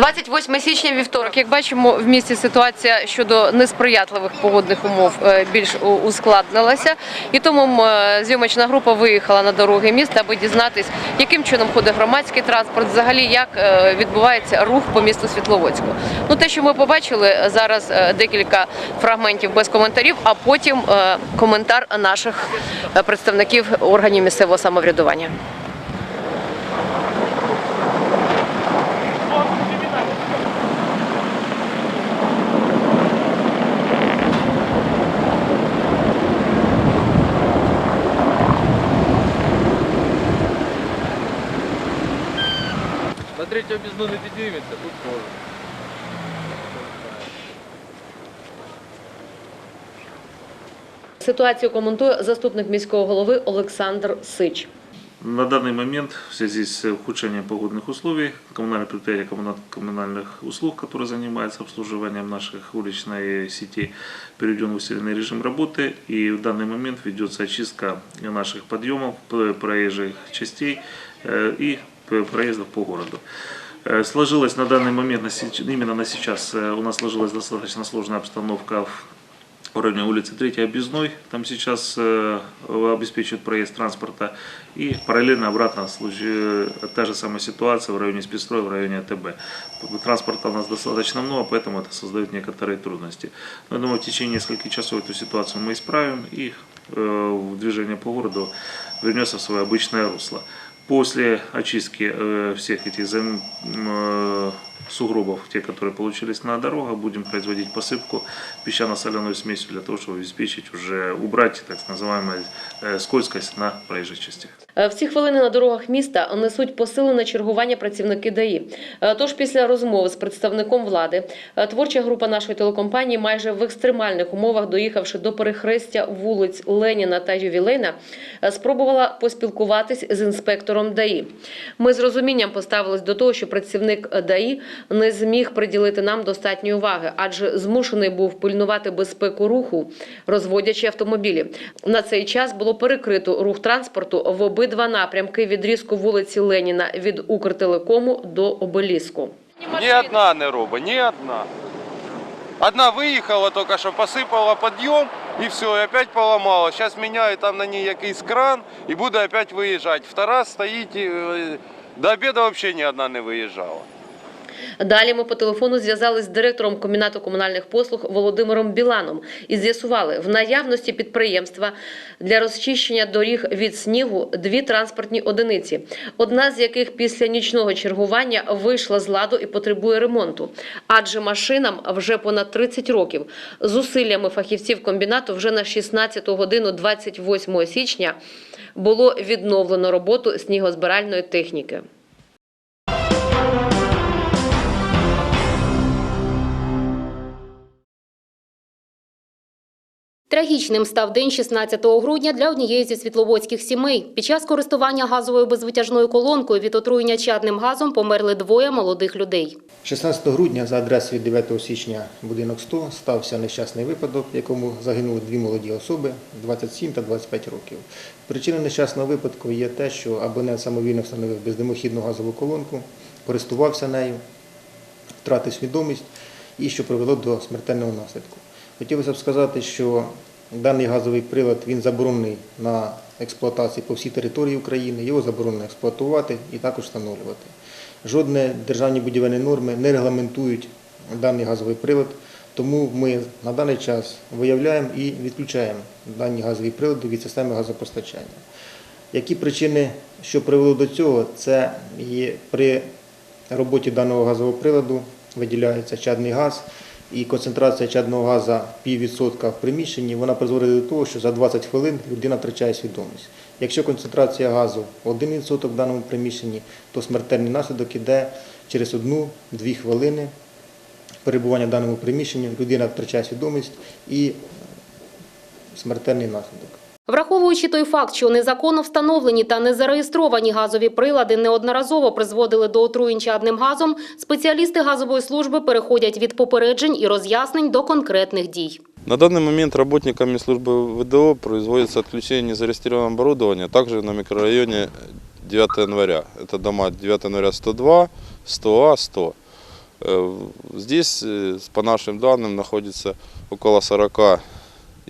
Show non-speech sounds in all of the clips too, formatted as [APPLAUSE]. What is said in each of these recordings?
28 січня вівторок. Як бачимо, в місті ситуація щодо несприятливих погодних умов е, більш ускладнилася, і тому е, зйомочна група виїхала на дороги міста, аби дізнатись, яким чином ходить громадський транспорт, взагалі як е, відбувається рух по місту Світловодську. Ну те, що ми побачили зараз, декілька фрагментів без коментарів, а потім коментар наших представників органів місцевого самоврядування. На третьем объездной не підніметься, тут тоже. Ситуацію коментує заступник міського голови Олександр Сич. На данный момент в связи с ухудшением погодных условий коммунальное предприятие коммуна- коммунальных услуг, которое занимается обслуживанием наших уличной сети, переведен в усиленный режим работы и в данный момент ведется очистка наших подъемов, п- проезжих частей э, и п- проездов по городу. Э, Сложилась на данный момент, именно на сейчас, э, у нас сложилась достаточно сложная обстановка в районе улицы 3 Объездной. Там сейчас э, обеспечивают проезд транспорта. И параллельно обратно та же самая ситуация в районе спецстроя, в районе АТБ. Транспорта у нас достаточно много, поэтому это создает некоторые трудности. Но я думаю, в течение нескольких часов эту ситуацию мы исправим и движение по городу вернется в свое обычное русло. После очистки э, всех этих зам- э, сугробов, те, которые получились на дорогах, будем производить посыпку песчано-соляной смесью для того, чтобы обеспечить уже убрать так называемую э, скользкость на проезжих частях. Е, В ці хвилини на дорогах міста несуть посилене чергування працівники ДАІ. Е, Тож після розмови з представником влади е, творча група нашої телекомпанії майже в екстремальних умовах, доїхавши до перехрестя вулиць Леніна та Ювілейна, е, спробувала поспілкуватись з інспектором ДАІ. Ми з розумінням поставились до того, що працівник ДАІ не зміг приділити нам достатньої уваги, адже змушений був пильнувати безпеку руху, розводячи автомобілі. На цей час було перекрито рух транспорту в обидва напрямки відрізку вулиці Леніна від Укртелекому до обеліску. Ні одна не робить, ні одна. Одна виїхала, тільки що посипала підйом і все, і опять поламала. Зараз міняю там на ній якийсь кран і буде опять виїжджати. Втора стоїть, е, до обіду взагалі ні одна не виїжджала. Далі ми по телефону зв'язались з директором комбінату комунальних послуг Володимиром Біланом і з'ясували в наявності підприємства для розчищення доріг від снігу дві транспортні одиниці, одна з яких після нічного чергування вийшла з ладу і потребує ремонту, адже машинам вже понад 30 років. Зусиллями фахівців комбінату вже на 16 годину 28 січня було відновлено роботу снігозбиральної техніки. Трагічним став день 16 грудня для однієї зі світловодських сімей. Під час користування газовою безвитяжною колонкою від отруєння чадним газом померли двоє молодих людей. 16 грудня за адресою 9 січня будинок 100 стався нещасний випадок, в якому загинули дві молоді особи 27 та 25 років. Причиною нещасного випадку є те, що абонент самовільно встановив бездимохідну газову колонку, користувався нею, втратив свідомість і що привело до смертельного наслідку. Хотілося б сказати, що даний газовий прилад він заборонений на експлуатації по всій території України, його заборонено експлуатувати і також встановлювати. Жодне державні будівельні норми не регламентують даний газовий прилад, тому ми на даний час виявляємо і відключаємо дані газові прилади від системи газопостачання. Які причини, що привело до цього, це при роботі даного газового приладу виділяється чадний газ, і концентрація чадного газу піввідсотка в приміщенні, вона призводить до того, що за 20 хвилин людина втрачає свідомість. Якщо концентрація газу 1% в даному приміщенні, то смертельний наслідок іде через 1-2 хвилини перебування в даному приміщенні, людина втрачає свідомість і смертельний наслідок. Враховуючи той факт, що незаконно встановлені та незареєстровані газові прилади неодноразово призводили до отруєнь чадним газом, спеціалісти газової служби переходять від попереджень і роз'яснень до конкретних дій. На данный момент работниками службы ВДО производится отключение незарегистрированного оборудования, также на микрорайоне 9 января. Это дома 9 января 102, 100А, 100. Э, Здесь, э, с- по нашим данным, находится около 40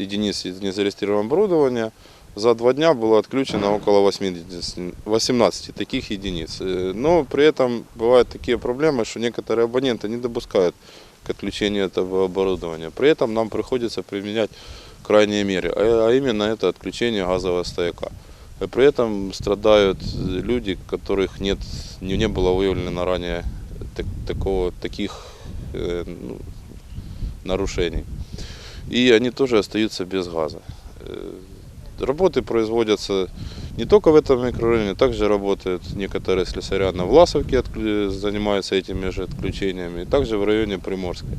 единиц незарегистрированного оборудования. За два дня было отключено около 80, 18 таких единиц. Э, Но при этом бывают такие проблемы, что некоторые абоненты не допускают к отключению этого оборудования. При этом нам приходится применять крайние меры, а а именно это отключение газового стояка. И При этом страдают э, люди, которых нет, не, не было выявлено ранее так- такого, таких э, ну, нарушений. И они тоже остаются без газа. Э, Работы производятся не только в этом микрорайоне, также работают некоторые слесаря на Власовке, отклю- занимаются этими же отключениями, и также в районе Приморской.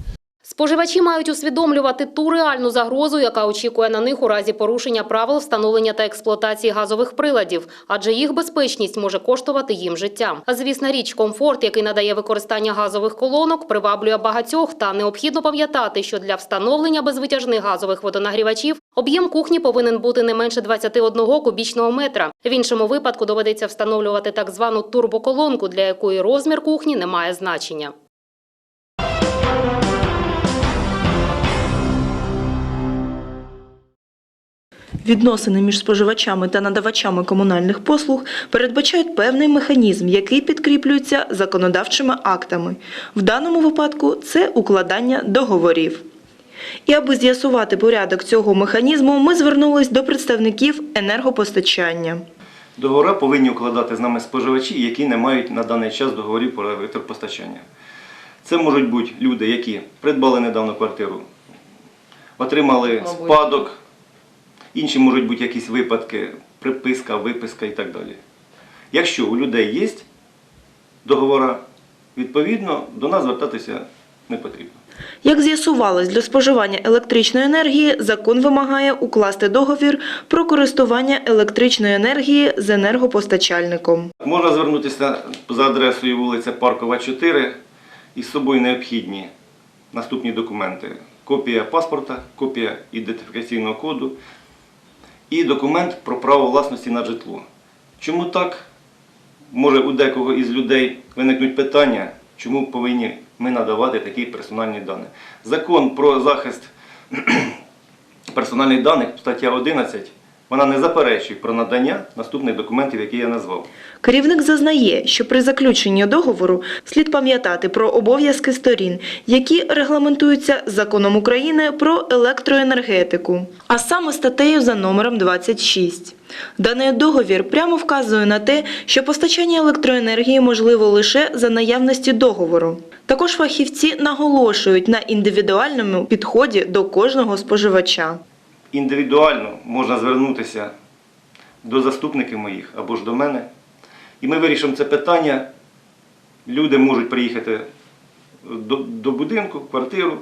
Споживачі мають усвідомлювати ту реальну загрозу, яка очікує на них у разі порушення правил встановлення та експлуатації газових приладів, адже їх безпечність може коштувати їм життя. Звісна річ, комфорт, який надає використання газових колонок, приваблює багатьох. Та необхідно пам'ятати, що для встановлення безвитяжних газових водонагрівачів об'єм кухні повинен бути не менше 21 кубічного метра. В іншому випадку доведеться встановлювати так звану турбоколонку, для якої розмір кухні не має значення. Відносини між споживачами та надавачами комунальних послуг передбачають певний механізм, який підкріплюється законодавчими актами. В даному випадку це укладання договорів. І аби з'ясувати порядок цього механізму, ми звернулись до представників енергопостачання. Договори повинні укладати з нами споживачі, які не мають на даний час договорів про електропостачання. Це можуть бути люди, які придбали недавно квартиру, отримали Мабуть. спадок, інші можуть бути якісь випадки, приписка, виписка і так далі. Якщо у людей є договори, відповідно до нас звертатися не потрібно. Як з'ясувалось, для споживання електричної енергії закон вимагає укласти договір про користування електричної енергії з енергопостачальником. Можна звернутися за адресою вулиця Паркова, 4 і з собою необхідні наступні документи. Копія паспорта, копія ідентифікаційного коду і документ про право власності на житло. Чому так? Може у декого із людей виникнуть питання, чому повинні ми надавати такі персональні дані. Закон про захист [CLEARS THROAT] персональних даних, стаття 11, вона не заперечує про надання наступних документів, які я назвав. Керівник зазнає, що при заключенні договору слід пам'ятати про обов'язки сторін, які регламентуються законом України про електроенергетику, а саме статтею за номером 26. Даний договір прямо вказує на те, що постачання електроенергії можливо лише за наявності договору. Також фахівці наголошують на індивідуальному підході до кожного споживача. Індивідуально можна звернутися до заступників моїх або ж до мене. І ми вирішимо це питання. Люди можуть приїхати до, до будинку, квартиру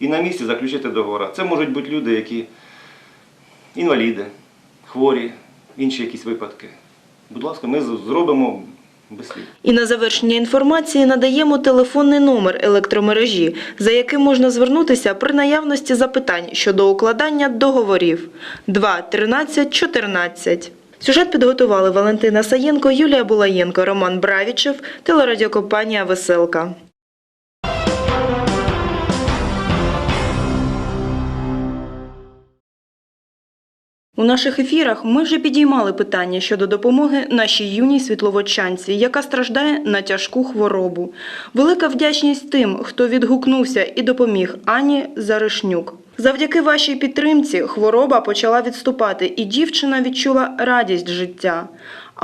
і на місці заключити договори. Це можуть бути люди, які інваліди, хворі, інші якісь випадки. Будь ласка, ми зробимо. І на завершення інформації надаємо телефонний номер електромережі, за яким можна звернутися при наявності запитань щодо укладання договорів 2 13 14. Сюжет підготували Валентина Саєнко, Юлія Булаєнко, Роман Бравічев, телерадіокомпанія Веселка. У наших ефірах ми вже підіймали питання щодо допомоги нашій юній світловодчанці, яка страждає на тяжку хворобу. Велика вдячність тим, хто відгукнувся і допоміг Ані Заришнюк. Завдяки вашій підтримці хвороба почала відступати, і дівчина відчула радість життя.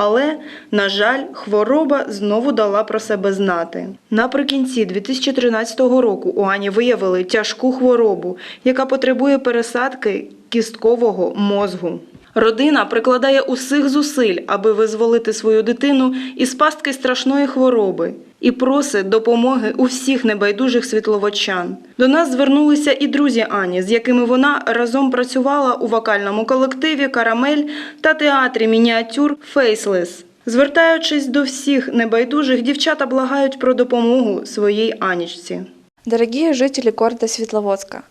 Але, на жаль, хвороба знову дала про себе знати. Наприкінці 2013 року у Ані виявили тяжку хворобу, яка потребує пересадки кісткового мозгу. Родина прикладає усіх зусиль, аби визволити свою дитину із пастки страшної хвороби і просить допомоги у всіх небайдужих світловочан. До нас звернулися і друзі Ані, з якими вона разом працювала у вокальному колективі Карамель та театрі мініатюр Фейслес. Звертаючись до всіх небайдужих, дівчата благають про допомогу своїй Анічці. Дорогие жители города Светловодска,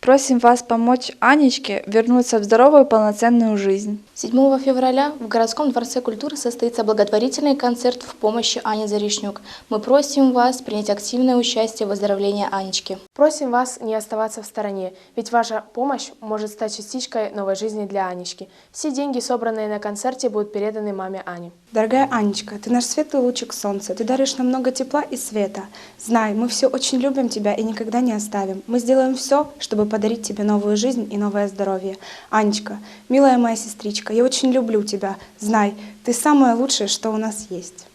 Просим вас помочь Анечке вернуться в здоровую полноценную жизнь. 7 февраля в городском дворце культуры состоится благотворительный концерт в помощь Ане Заришнюк. Мы просим вас принять активное участие в выздоровлении Анечки. Просим вас не оставаться в стороне, ведь ваша помощь может стать частичкой новой жизни для Анечки. Все деньги, собранные на концерте, будут переданы маме Ане. Дорогая Анечка, ты наш светлый лучик солнца, ты даришь нам много тепла и света. Знай, мы все очень любим тебя и никогда не оставим. Мы сделаем все, чтобы подарить тебе новую жизнь и новое здоровье. Анечка, милая моя сестричка, я очень люблю тебя. Знай, ты самое лучшее, что у нас есть.